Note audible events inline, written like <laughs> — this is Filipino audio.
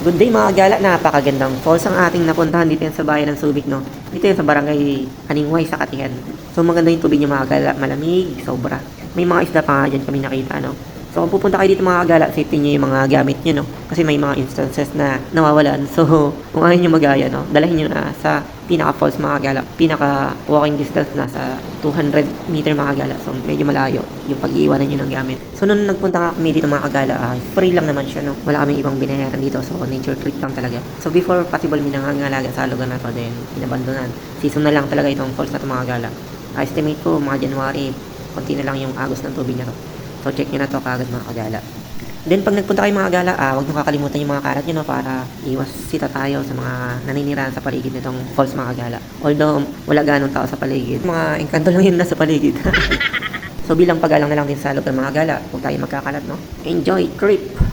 Good day mga gala, napakagandang falls ang ating napuntahan dito sa bayan ng Subic, no? Dito yan sa barangay Aningway sa Katihan. So maganda yung tubig niya mga gala, malamig, sobra. May mga isda pa nga dyan kami nakita, no? So kung pupunta kayo dito mga gala, safety niyo yung mga gamit niyo, no? Kasi may mga instances na nawawalan. So <laughs> kung ayaw niyo magaya, no? Dalahin niyo na sa pinaka falls mga gala. Pinaka walking distance na sa 200 meter mga gala. So medyo malayo yung pag-iiwanan niyo ng gamit. So nung nagpunta nga kami dito mga kagala, ah, free lang naman siya, no? Wala kaming ibang binayaran dito. So nature trip lang talaga. So before possible minangangalaga sa lugar na to, then inabandonan. Season na lang talaga itong falls na to mga gala. Ah, estimate ko mga January, konti na lang yung agos ng tubig na to. So check nyo na to kagad mga kagala. Then pag nagpunta kayo mga gala, ah, huwag nyo kakalimutan yung mga karat nyo no, para iwas sita tayo sa mga naninirahan sa paligid nitong falls mga gala. Although wala ganong tao sa paligid, mga engkanto lang yun nasa paligid. <laughs> so bilang pagalang na lang din sa lugar mga gala, huwag tayo magkakalat no. Enjoy trip!